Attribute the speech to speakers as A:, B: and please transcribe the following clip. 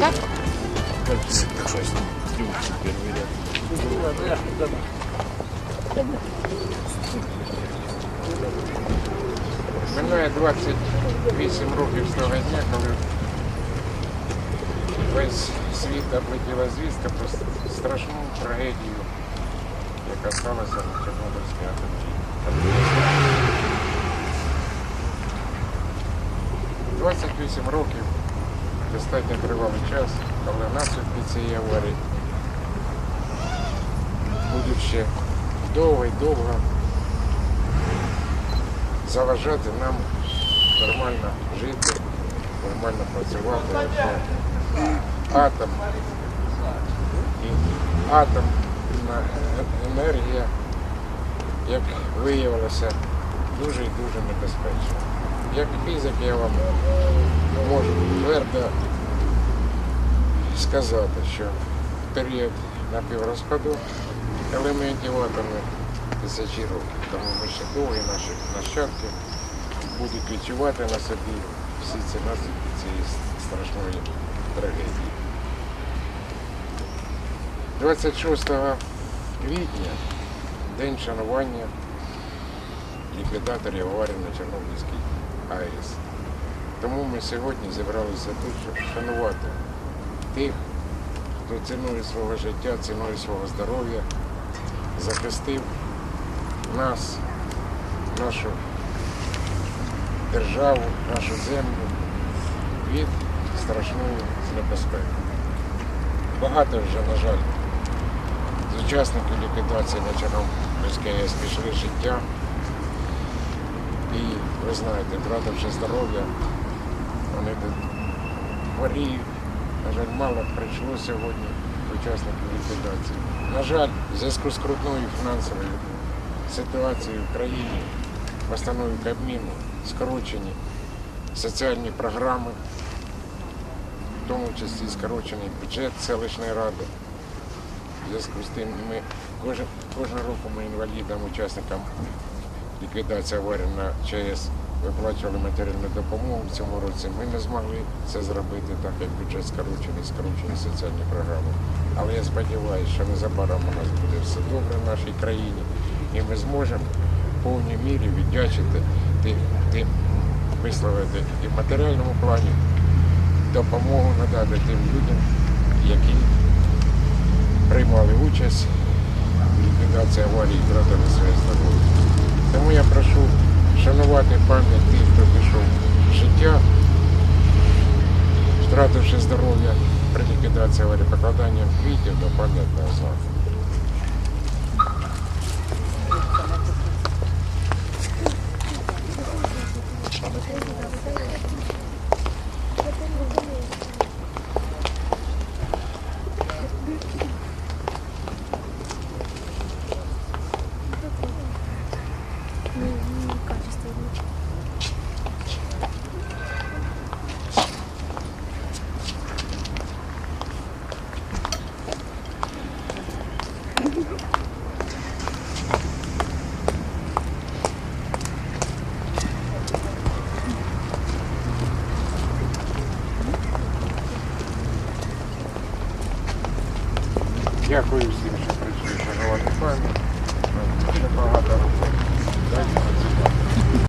A: Так?
B: Минає 28 років з того дня, коли весь світ облетіла звістка про страшну трагедію, яка сталася на Чорнобильській атомній електростанції. 28 років достатньо тривалий час, але наслідки цієї аварії будуть ще довго і довго заважати нам нормально жити, нормально працювати. Атом і атомна енергія, як виявилося, дуже і дуже небезпечна. Як фізик я вам можу твердо сказати, що період напіврозпаду елементів атому тисячі років. Тому ми ще довгі наші нащадки будуть відчувати на собі всі ці наслідки цієї страшної трагедії. 26 квітня день шанування ліквідаторів аварії на Чорнобильській АЕС. Тому ми сьогодні зібралися тут, щоб шанувати тих, хто ціною свого життя, ціною свого здоров'я захистив нас, нашу державу, нашу землю від страшної небезпеки. Багато вже, на жаль, з учасників ліквідації на Чорнобильській АЕС пішли життя. І ви знаєте, втративши здоров'я, вони тут хворіють. На жаль, мало прийшло сьогодні учасників ліквідації. На жаль, в зв'язку з крутною фінансовою ситуацією в країні, постановою Кабміну скорочені соціальні програми, в тому числі скорочений бюджет селищної ради. В зв'язку з тим ми кожен, кожного року ми інвалідам, учасникам ліквідації аварії на ЧАЕС виплачували матеріальну допомогу. В цьому році ми не змогли це зробити, так як бюджет скорочений, скорочені соціальні програми. Але я сподіваюся, що незабаром у нас буде все добре в нашій країні, і ми зможемо в повній мірі віддячити тим, тим висловити і в матеріальному плані допомогу надати тим людям, які приймали участь в ліквідації аварії і втратили своє здоров'я. Тому я прошу шанувати пам'ять тих, хто пішов життя, втративши здоров'я при ліквідації аварії покладанням квітів до пам'ятного знаку. Дякую всім, що прийшли. Дуже багато.